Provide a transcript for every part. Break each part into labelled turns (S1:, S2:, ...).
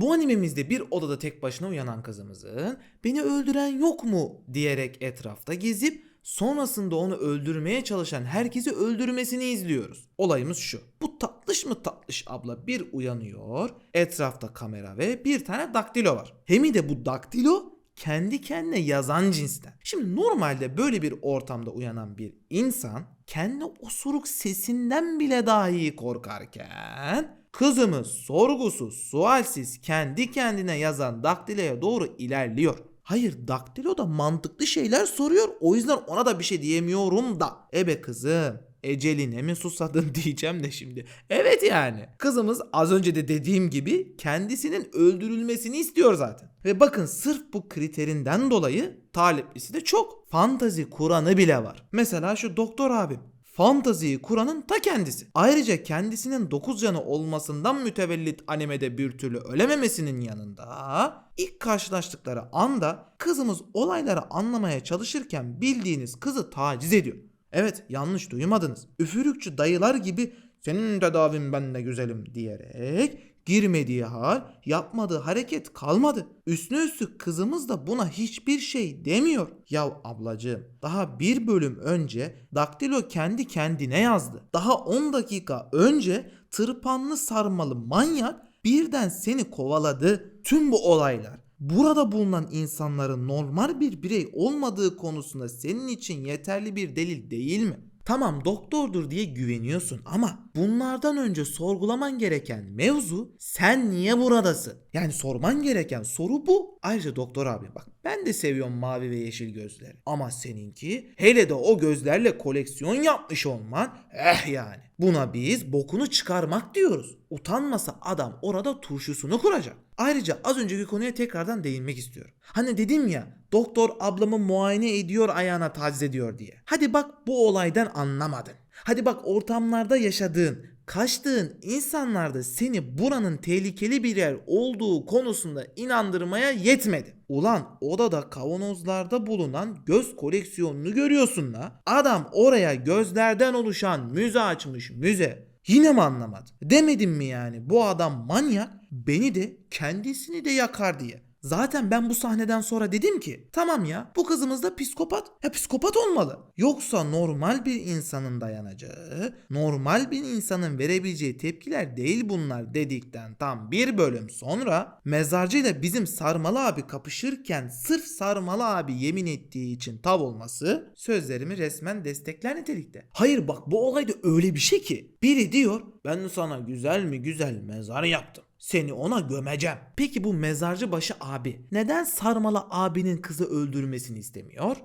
S1: Bu animemizde bir odada tek başına uyanan kızımızın beni öldüren yok mu diyerek etrafta gezip sonrasında onu öldürmeye çalışan herkesi öldürmesini izliyoruz. Olayımız şu. Bu tatlış mı tatlış abla bir uyanıyor. Etrafta kamera ve bir tane daktilo var. Hem de bu daktilo kendi kendine yazan cinsten. Şimdi normalde böyle bir ortamda uyanan bir insan kendi osuruk sesinden bile dahi korkarken kızımız sorgusuz sualsiz kendi kendine yazan daktiloya doğru ilerliyor. Hayır daktilo da mantıklı şeyler soruyor o yüzden ona da bir şey diyemiyorum da. Ebe kızım eceline mi susadın diyeceğim de şimdi. Evet yani. Kızımız az önce de dediğim gibi kendisinin öldürülmesini istiyor zaten. Ve bakın sırf bu kriterinden dolayı taliplisi de çok. Fantazi Kur'an'ı bile var. Mesela şu doktor abim. Fantaziyi kuranın ta kendisi. Ayrıca kendisinin 9 canı olmasından mütevellit animede bir türlü ölememesinin yanında ilk karşılaştıkları anda kızımız olayları anlamaya çalışırken bildiğiniz kızı taciz ediyor. Evet yanlış duymadınız. Üfürükçü dayılar gibi senin tedavin ben de güzelim diyerek girmediği hal, yapmadığı hareket kalmadı. Üstüne üstlük kızımız da buna hiçbir şey demiyor. Ya ablacığım daha bir bölüm önce Daktilo kendi kendine yazdı. Daha 10 dakika önce tırpanlı sarmalı manyak birden seni kovaladı. Tüm bu olaylar burada bulunan insanların normal bir birey olmadığı konusunda senin için yeterli bir delil değil mi? Tamam doktordur diye güveniyorsun ama bunlardan önce sorgulaman gereken mevzu sen niye buradasın? Yani sorman gereken soru bu. Ayrıca doktor abi bak ben de seviyorum mavi ve yeşil gözleri. Ama seninki hele de o gözlerle koleksiyon yapmış olman eh yani. Buna biz bokunu çıkarmak diyoruz. Utanmasa adam orada turşusunu kuracak. Ayrıca az önceki konuya tekrardan değinmek istiyorum. Hani dedim ya doktor ablamı muayene ediyor ayağına taciz ediyor diye. Hadi bak bu olaydan anlamadın. Hadi bak ortamlarda yaşadığın, kaçtığın insanlar da seni buranın tehlikeli bir yer olduğu konusunda inandırmaya yetmedi. Ulan odada kavanozlarda bulunan göz koleksiyonunu görüyorsun la. Adam oraya gözlerden oluşan müze açmış müze. Yine mi anlamadın? Demedim mi yani bu adam manyak beni de kendisini de yakar diye. Zaten ben bu sahneden sonra dedim ki tamam ya bu kızımız da psikopat. Ya psikopat olmalı. Yoksa normal bir insanın dayanacağı, normal bir insanın verebileceği tepkiler değil bunlar dedikten tam bir bölüm sonra mezarcıyla bizim Sarmalı abi kapışırken sırf Sarmalı abi yemin ettiği için tav olması sözlerimi resmen destekler nitelikte. Hayır bak bu olay da öyle bir şey ki. Biri diyor ben sana güzel mi güzel mezar yaptım. Seni ona gömeceğim. Peki bu mezarcı başı abi neden Sarmalı abinin kızı öldürmesini istemiyor?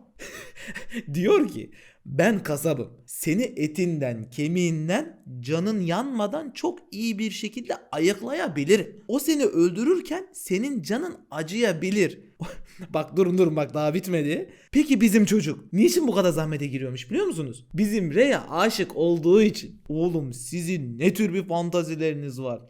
S1: Diyor ki ben kasabım. Seni etinden, kemiğinden, canın yanmadan çok iyi bir şekilde ayıklayabilirim. O seni öldürürken senin canın acıyabilir. bak durun durun bak daha bitmedi. Peki bizim çocuk niçin bu kadar zahmete giriyormuş biliyor musunuz? Bizim R'ye aşık olduğu için. Oğlum sizin ne tür bir fantazileriniz var?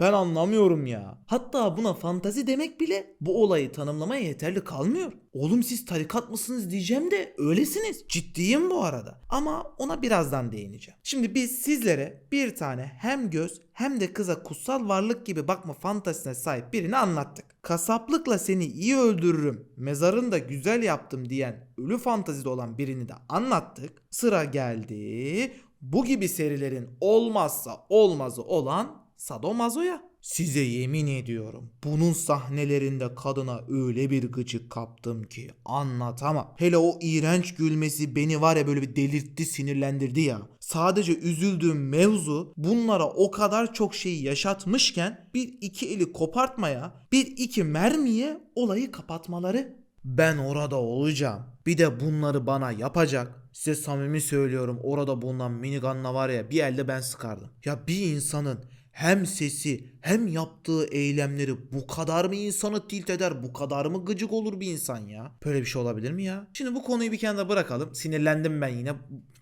S1: Ben anlamıyorum ya. Hatta buna fantazi demek bile bu olayı tanımlamaya yeterli kalmıyor. Oğlum siz tarikat mısınız diyeceğim de öylesiniz. Ciddiyim bu arada. Ama ona birazdan değineceğim. Şimdi biz sizlere bir tane hem göz hem de kıza kutsal varlık gibi bakma fantazisine sahip birini anlattık. Kasaplıkla seni iyi öldürürüm, mezarını da güzel yaptım diyen ölü fantazide olan birini de anlattık. Sıra geldi bu gibi serilerin olmazsa olmazı olan Sadomazo'ya. Size yemin ediyorum bunun sahnelerinde kadına öyle bir gıcık kaptım ki anlatamam. Hele o iğrenç gülmesi beni var ya böyle bir delirtti sinirlendirdi ya. Sadece üzüldüğüm mevzu bunlara o kadar çok şeyi yaşatmışken bir iki eli kopartmaya bir iki mermiye olayı kapatmaları. Ben orada olacağım. Bir de bunları bana yapacak. Size samimi söylüyorum orada bulunan minigunla var ya bir elde ben sıkardım. Ya bir insanın hem sesi hem yaptığı eylemleri bu kadar mı insanı tilt eder bu kadar mı gıcık olur bir insan ya? Böyle bir şey olabilir mi ya? Şimdi bu konuyu bir kenara bırakalım. Sinirlendim ben yine.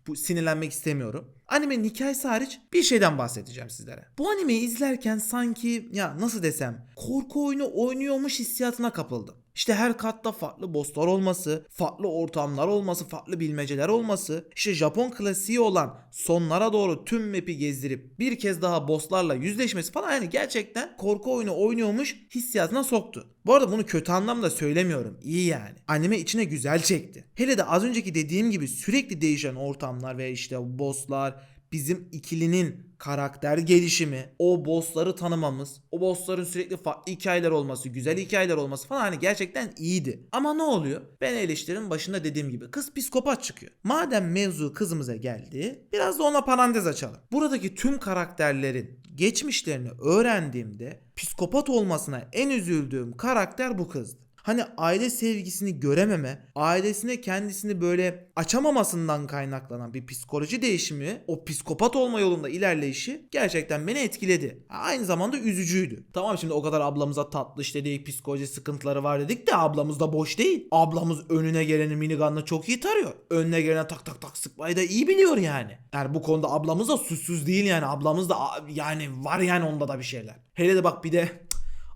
S1: Bu, sinirlenmek istemiyorum. Animenin hikayesi hariç bir şeyden bahsedeceğim sizlere. Bu animeyi izlerken sanki ya nasıl desem korku oyunu oynuyormuş hissiyatına kapıldım. İşte her katta farklı bosslar olması, farklı ortamlar olması, farklı bilmeceler olması, işte Japon klasiği olan sonlara doğru tüm map'i gezdirip bir kez daha bosslarla yüzleşmesi falan yani gerçekten korku oyunu oynuyormuş hissiyatına soktu. Bu arada bunu kötü anlamda söylemiyorum. İyi yani. Anime içine güzel çekti. Hele de az önceki dediğim gibi sürekli değişen ortamlar ve işte bosslar, bizim ikilinin karakter gelişimi, o bossları tanımamız, o bossların sürekli farklı hikayeler olması, güzel hikayeler olması falan hani gerçekten iyiydi. Ama ne oluyor? Ben eleştirinin başında dediğim gibi kız psikopat çıkıyor. Madem mevzu kızımıza geldi, biraz da ona parantez açalım. Buradaki tüm karakterlerin geçmişlerini öğrendiğimde psikopat olmasına en üzüldüğüm karakter bu kızdı. Hani aile sevgisini görememe, ailesine kendisini böyle açamamasından kaynaklanan bir psikoloji değişimi, o psikopat olma yolunda ilerleyişi gerçekten beni etkiledi. Aynı zamanda üzücüydü. Tamam şimdi o kadar ablamıza tatlış dedik, psikoloji sıkıntıları var dedik de ablamız da boş değil. Ablamız önüne geleni minigunla çok iyi tarıyor. Önüne gelene tak tak tak sıkmayı da iyi biliyor yani. Yani bu konuda ablamız da suçsuz değil yani. Ablamız da yani var yani onda da bir şeyler. Hele de bak bir de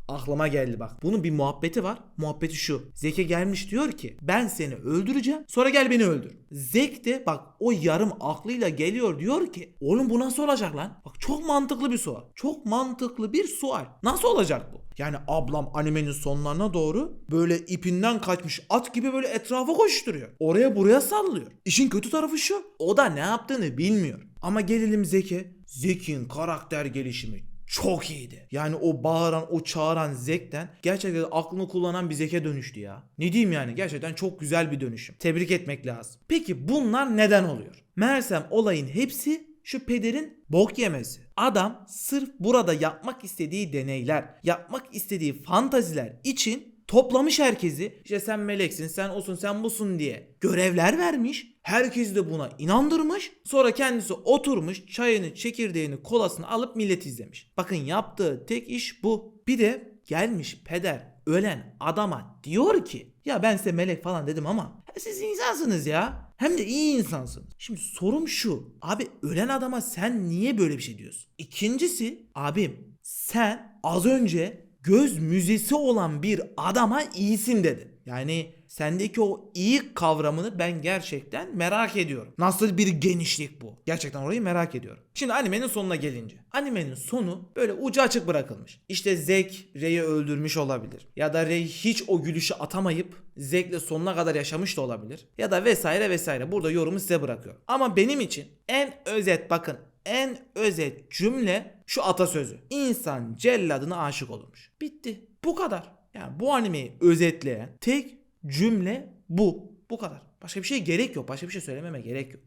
S1: Aklıma geldi bak. Bunun bir muhabbeti var. Muhabbeti şu. Zek'e gelmiş diyor ki ben seni öldüreceğim sonra gel beni öldür. Zek de bak o yarım aklıyla geliyor diyor ki oğlum bu nasıl olacak lan? Bak çok mantıklı bir sual. Çok mantıklı bir sual. Nasıl olacak bu? Yani ablam animenin sonlarına doğru böyle ipinden kaçmış at gibi böyle etrafa koşturuyor. Oraya buraya sallıyor. İşin kötü tarafı şu. O da ne yaptığını bilmiyor. Ama gelelim Zek'e. Zek'in karakter gelişimi çok iyiydi. Yani o bağıran, o çağıran Zek'ten gerçekten aklını kullanan bir Zek'e dönüştü ya. Ne diyeyim yani gerçekten çok güzel bir dönüşüm. Tebrik etmek lazım. Peki bunlar neden oluyor? Meğersem olayın hepsi şu pederin bok yemesi. Adam sırf burada yapmak istediği deneyler, yapmak istediği fantaziler için toplamış herkesi. İşte sen meleksin, sen olsun, sen busun diye görevler vermiş. Herkes de buna inandırmış. Sonra kendisi oturmuş çayını, çekirdeğini, kolasını alıp millet izlemiş. Bakın yaptığı tek iş bu. Bir de gelmiş peder ölen adama diyor ki ya ben size melek falan dedim ama siz insansınız ya. Hem de iyi insansınız. Şimdi sorum şu. Abi ölen adama sen niye böyle bir şey diyorsun? İkincisi abim sen az önce göz müzesi olan bir adama iyisin dedin. Yani sendeki o iyi kavramını ben gerçekten merak ediyorum. Nasıl bir genişlik bu? Gerçekten orayı merak ediyorum. Şimdi animenin sonuna gelince. Animenin sonu böyle ucu açık bırakılmış. İşte Zek Rey'i öldürmüş olabilir. Ya da Rey hiç o gülüşü atamayıp Zek'le sonuna kadar yaşamış da olabilir. Ya da vesaire vesaire. Burada yorumu size bırakıyorum. Ama benim için en özet bakın en özet cümle şu atasözü. İnsan celladına aşık olurmuş. Bitti. Bu kadar. Yani bu animeyi özetleyen tek cümle bu. Bu kadar. Başka bir şey gerek yok. Başka bir şey söylememe gerek yok.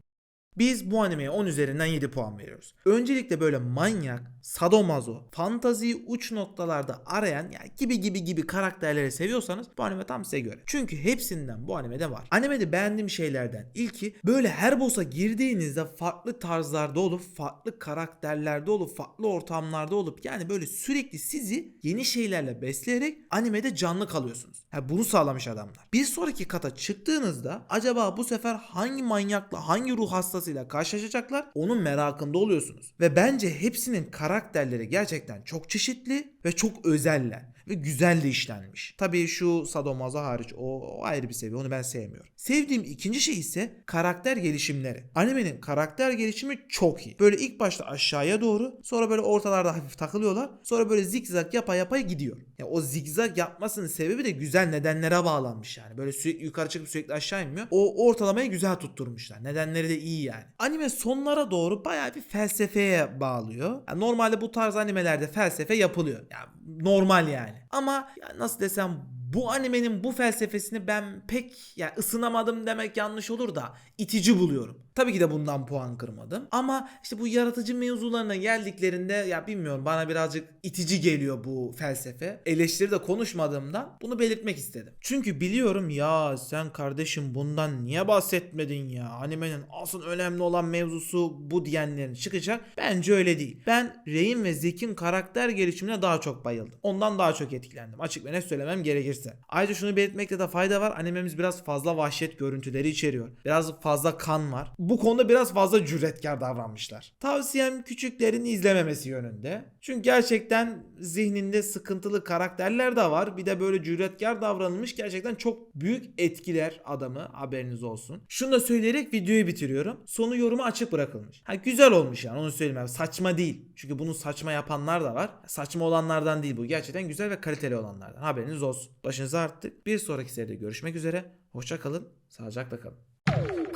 S1: Biz bu animeye 10 üzerinden 7 puan veriyoruz. Öncelikle böyle manyak, sadomazo, fantaziyi uç noktalarda arayan yani gibi gibi gibi karakterleri seviyorsanız bu anime tam size göre. Çünkü hepsinden bu animede var. Animede beğendiğim şeylerden ilki böyle her boss'a girdiğinizde farklı tarzlarda olup, farklı karakterlerde olup, farklı ortamlarda olup yani böyle sürekli sizi yeni şeylerle besleyerek animede canlı kalıyorsunuz. Ha, bunu sağlamış adamlar. Bir sonraki kata çıktığınızda acaba bu sefer hangi manyakla, hangi ruh hastasıyla karşılaşacaklar onun merakında oluyorsunuz. Ve bence hepsinin karakterleri gerçekten çok çeşitli ve çok özeller ve güzel de işlenmiş. Tabii şu sadomazo hariç o, o ayrı bir seviye onu ben sevmiyorum. Sevdiğim ikinci şey ise karakter gelişimleri. Animenin karakter gelişimi çok iyi. Böyle ilk başta aşağıya doğru sonra böyle ortalarda hafif takılıyorlar. Sonra böyle zigzag yapa yapa gidiyor. Ya o zigzag yapmasının sebebi de güzel nedenlere bağlanmış yani. Böyle sürekli yukarı çıkıp sürekli aşağı inmiyor. O ortalamayı güzel tutturmuşlar. Nedenleri de iyi yani. Anime sonlara doğru bayağı bir felsefeye bağlıyor. Yani normalde bu tarz animelerde felsefe yapılıyor. Yani normal yani. Ama ya nasıl desem bu animenin bu felsefesini ben pek ya ısınamadım demek yanlış olur da itici buluyorum. Tabii ki de bundan puan kırmadım. Ama işte bu yaratıcı mevzularına geldiklerinde ya bilmiyorum bana birazcık itici geliyor bu felsefe. Eleştiri de konuşmadığımdan bunu belirtmek istedim. Çünkü biliyorum ya sen kardeşim bundan niye bahsetmedin ya? Animenin asıl önemli olan mevzusu bu diyenlerin çıkacak. Bence öyle değil. Ben Rey'in ve Zek'in karakter gelişimine daha çok bayıldım. Ondan daha çok etkilendim. Açık ve net söylemem gerekirse. Ayrıca şunu belirtmekte de fayda var. Animemiz biraz fazla vahşet görüntüleri içeriyor. Biraz fazla kan var. Bu konuda biraz fazla cüretkar davranmışlar. Tavsiyem küçüklerin izlememesi yönünde. Çünkü gerçekten zihninde sıkıntılı karakterler de var. Bir de böyle cüretkar davranılmış gerçekten çok büyük etkiler adamı haberiniz olsun. Şunu da söyleyerek videoyu bitiriyorum. Sonu yoruma açık bırakılmış. Ha güzel olmuş yani onu söyleyeyim. Saçma değil. Çünkü bunu saçma yapanlar da var. Saçma olanlardan değil bu. Gerçekten güzel ve kaliteli olanlardan. Haberiniz olsun. Başınızı arttık. Bir sonraki seride görüşmek üzere. Hoşça kalın. Sağlıcakla kalın.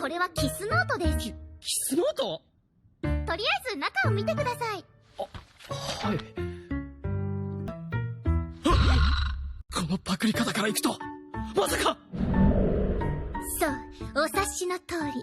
S2: これはキスノートです。
S3: キスノート？
S2: とりあえず中を見てください。
S3: はい。このパクリ方からいくとまさか！
S2: そうお察しの通り